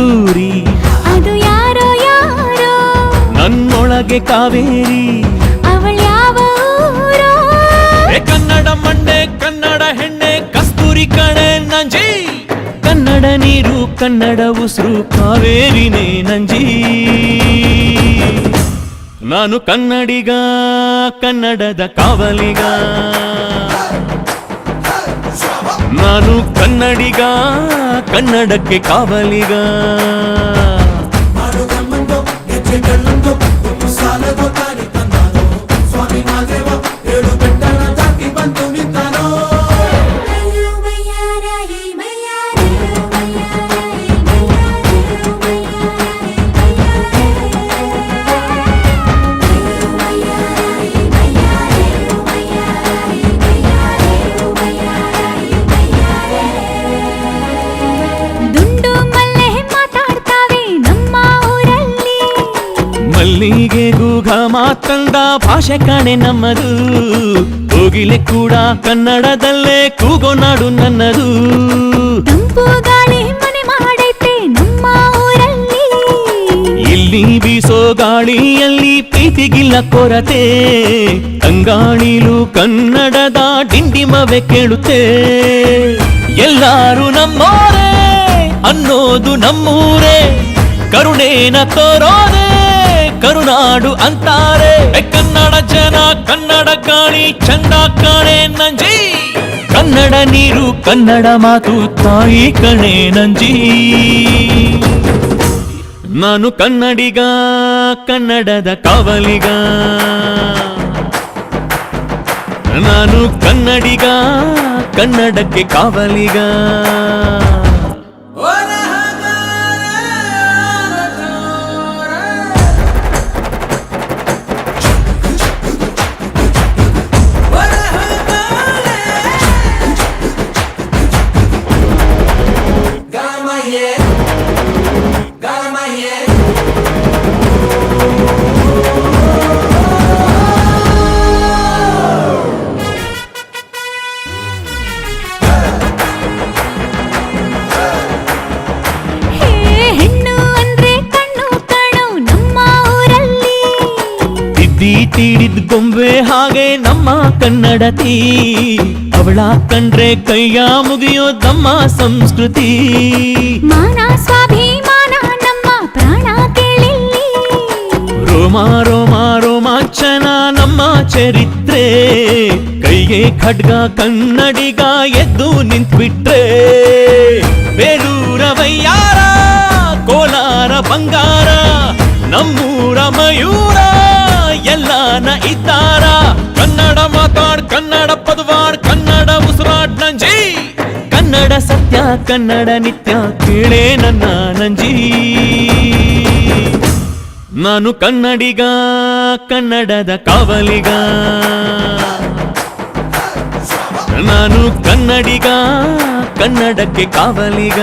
ಕಸ್ತೂರಿ. ಅದು ಯಾರೋ ಯಾರೋ? ನನ್ನೊಳಗೆ ಕಾವೇರಿ. ಅವಳ ಯಾವ ಕನ್ನಡ ಮಂಡೆ ಕನ್ನಡ ಹೆಣ್ಣೆ ಕಸ್ತೂರಿ ಕಣೆ ನಂಜಿ. ಕನ್ನಡ ನೀರು ಕನ್ನಡ ಉಸಿರು ಕಾವೇರಿನೇ ನಂಜಿ. ನಾನು ಕನ್ನಡಿಗ ಕನ್ನಡದ ಕಾವಲಿಗ. ನಾನು ಕನ್ನಡಿಗ ಕನ್ನಡಕ್ಕೆ ಕಾವಲಿಗ. ಮಲ್ಲಿಗೆ ಗೂಗ ಮಾತಂದ ಭಾಷೆ ಕಾಣೆ ನಮ್ಮದು. ಕೋಗಿಲೆ ಕೂಡ ಕನ್ನಡದಲ್ಲೇ ಕೂಗೋ ನಾಡು ನನ್ನದು. ತಂಪು ಗಾಳಿ ಮನೆ ಮಾಡೈತೆ ನಮ್ಮ ಊರಲ್ಲಿ. ಇಲ್ಲಿ ಬೀಸೋ ಗಾಳಿಯಲ್ಲಿ ಪ್ರೀತಿಗಿಲ್ಲ ಕೊರತೆ. ಅಂಗಾಣಿಲು ಕನ್ನಡದ ಡಿಂಡಿಮವೆ ಕೇಳುತ್ತೆ. ಎಲ್ಲಾರು ನಮ್ಮೋರೇ ಅನ್ನೋದು ನಮ್ಮೂರೇ. ಕರುಣೇನ ತೋರೋದೆ. ಕರುನಾಡು ಅಂತಾರೆ. ಕನ್ನಡ ಜನ, ಕನ್ನಡ ಕಾಣಿ, ಚಂದ ಕಾಣೆ ನಂಜಿ. ಕನ್ನಡ ನೀರು, ಕನ್ನಡ ಮಾತು, ತಾಯಿ ಕಣೆ ನಂಜಿ. ನಾನು ಕನ್ನಡಿಗ, ಕನ್ನಡದ ಕಾವಲಿಗ. ನಾನು ಕನ್ನಡಿಗ, ಕನ್ನಡಕ್ಕೆ ಕಾವಲಿಗ. ತೀಡಿದ್ ಗೊಂಬೆ ಹಾಗೆ ನಮ್ಮ ಕನ್ನಡತಿ. ಅವಳ ಕಂಡ್ರೆ ಕೈಯ ಮುಗಿಯೋದಮ್ಮ ಸಂಸ್ಕೃತಿ. ಮಾನ ಸ್ವಾಭಿಮಾನ ರೋಮ ಮಾರೋ ರೋಮಾಂಚನ ನಮ್ಮ ಚರಿತ್ರೆ. ಕೈಗೆ ಖಡ್ಗ, ಕನ್ನಡಿಗ ಎದ್ದು ನಿಂತ್ಬಿಟ್ರೆ. ಬೇಲೂರ ವೈಯಾರ ಕೋಲಾರ ಬಂಗಾರ, ನಮ್ಮೂರ ಮಯೂರ, ಎಲ್ಲಾನ ಇದ್ದಾರ. ಕನ್ನಡ ಮಾತಾಡ್, ಕನ್ನಡ ಪದವಾಡ್, ಕನ್ನಡ ಉಸಿರಾಡ್ ನಂಜಿ. ಕನ್ನಡ ಸತ್ಯ, ಕನ್ನಡ ನಿತ್ಯ, ಕೇಳೇ ನನ್ನ ನಂಜಿ. ನಾನು ಕನ್ನಡಿಗ ಕನ್ನಡದ ಕಾವಲಿಗ. ನಾನು ಕನ್ನಡಿಗ ಕನ್ನಡಕ್ಕೆ ಕಾವಲಿಗ.